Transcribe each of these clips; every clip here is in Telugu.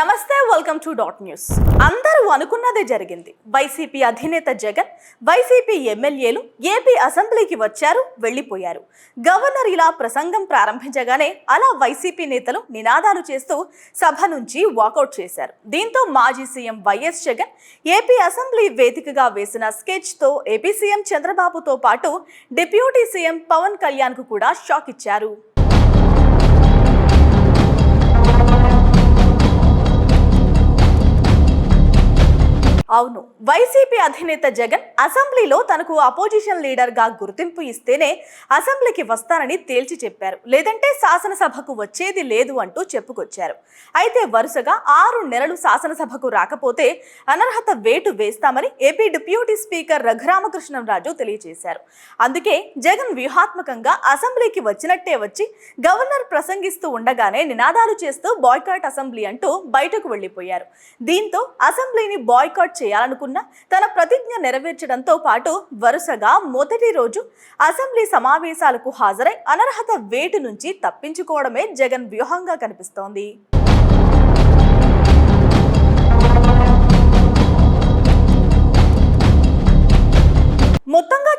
నమస్తే వెల్కమ్ టు డాట్ న్యూస్ అందరూ అనుకున్నదే జరిగింది. వైసీపీ అధినేత జగన్ వైసీపీ ఎమ్మెల్యేలు ఏపీ అసెంబ్లీకి వచ్చారు వెళ్ళిపోయారు. గవర్నర్ ఇలా ప్రసంగం ప్రారంభించగానే అలా వైసీపీ నేతలు నినాదాలు చేస్తూ సభ నుంచి వాకౌట్ చేశారు. దీంతో మాజీ CM YS Jagan AP assembly వేదికగా వేసిన స్కెచ్తో ఏపీ సీఎం చంద్రబాబుతో పాటు డిప్యూటీ సీఎం పవన్ కళ్యాణ్కు కూడా షాక్ ఇచ్చారు. అవును. వైసీపీ అధినేత జగన్ అసెంబ్లీలో తనకు అపోజిషన్ లీడర్గా గుర్తింపు ఇస్తేనే అసెంబ్లీకి వస్తానని తేల్చి చెప్పారు. లేదంటే శాసనసభకు వచ్చేది లేదు అంటూ చెప్పుకొచ్చారు. అయితే వరుసగా ఆరు నెలలు శాసనసభకు రాకపోతే అనర్హత వేటు వేస్తామని ఏపీ డిప్యూటీ స్పీకర్ రఘురామకృష్ణంరాజు తెలియజేశారు. అందుకే జగన్ వ్యూహాత్మకంగా అసెంబ్లీకి వచ్చినట్టే వచ్చి గవర్నర్ ప్రసంగిస్తూ ఉండగానే నినాదాలు చేస్తూ బాయ్కాట్ అసెంబ్లీ అంటూ బయటకు వెళ్ళిపోయారు దీంతో అసెంబ్లీని బాయ్కాట్ చేయాలనుకున్న తన ప్రతిజ్ఞ నెరవేర్చడంతో పాటు వరుసగా మొదటి రోజు అసెంబ్లీ సమావేశాలకు హాజరై అనర్హత వేటు నుంచి తప్పించుకోవడమే జగన్ వ్యూహంగా కనిపిస్తోంది.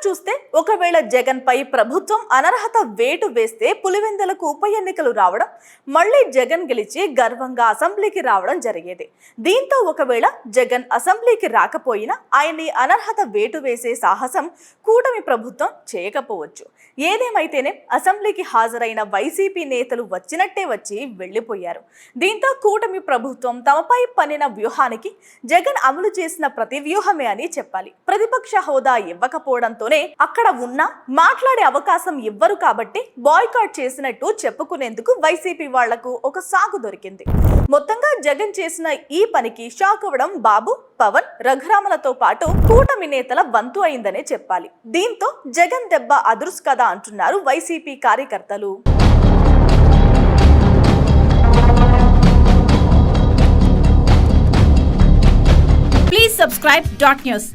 చూస్తే ఒకవేళ జగన్ పై ప్రభుత్వం అనర్హత వేటు వేస్తే పులివెందులకు ఉప ఎన్నికలు రావడం మళ్ళీ జగన్ గెలిచి గర్వంగా అసెంబ్లీకి రావడం జరిగేది. దీంతో ఒకవేళ జగన్ అసెంబ్లీకి రాకపోయినా ఆయన్ని అనర్హత వేటు వేసే సాహసం కూటమి ప్రభుత్వం చేయకపోవచ్చు. ఏదేమైతేనే అసెంబ్లీకి హాజరైన వైసీపీ నేతలు వచ్చినట్టే వచ్చి వెళ్ళిపోయారు దీంతో కూటమి ప్రభుత్వం తమపై పనిన వ్యూహానికి జగన్ అమలు చేసిన ప్రతి వ్యూహమే అని చెప్పాలి. ప్రతిపక్ష హోదా ఇవ్వకపోవడంతోనే అక్కడ ఉన్న మాట్లాడే అవకాశం ఇవ్వరు కాబట్టి బాయ్కాట్ చేసినట్టు చెప్పుకునేందుకు వైసీపీ వాళ్ళకు ఒక సాగు దొరికింది. మొత్తంగా జగన్ చేసిన ఈ పనికి షాక్ అవ్వడం బాబు పవన్ రఘురామలతో పాటు కూటమి నేతల వంతు అయిందనే చెప్పాలి. దీంతో జగన్ దెబ్బ అదురుసు కదా అంటున్నారు వైసీపీ కార్యకర్తలు. Please subscribe dot news